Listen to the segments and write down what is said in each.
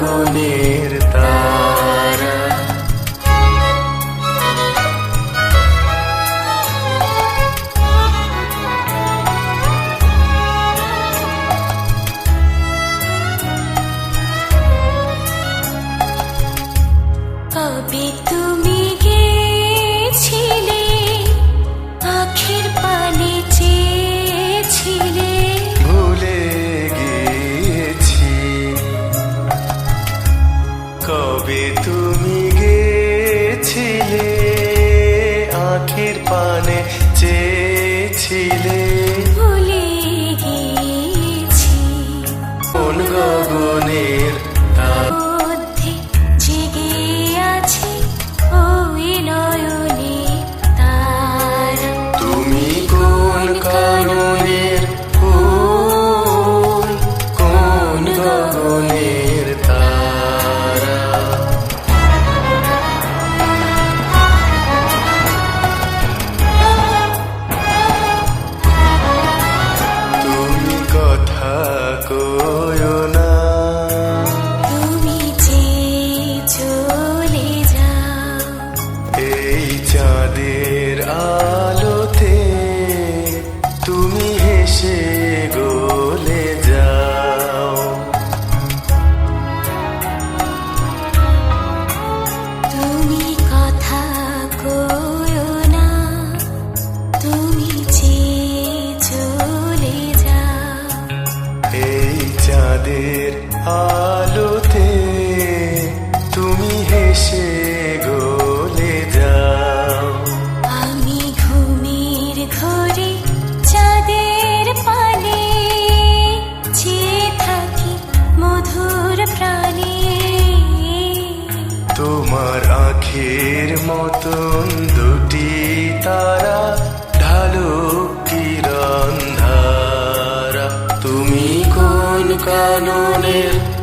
গুণে চাঁদের আলোতে তুমি হেসে গলে যাও। আমি ঘুমের ঘরে চাঁদের পানে চেয়ে থাকি মধুর প্রাণে। তোমার আখের মতন দুটি তারা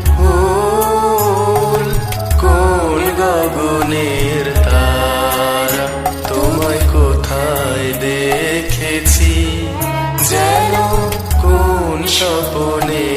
ফুল কোন গগনের তারা তোমায় কোথায় দেখেছি? যেন কোন স্বপনে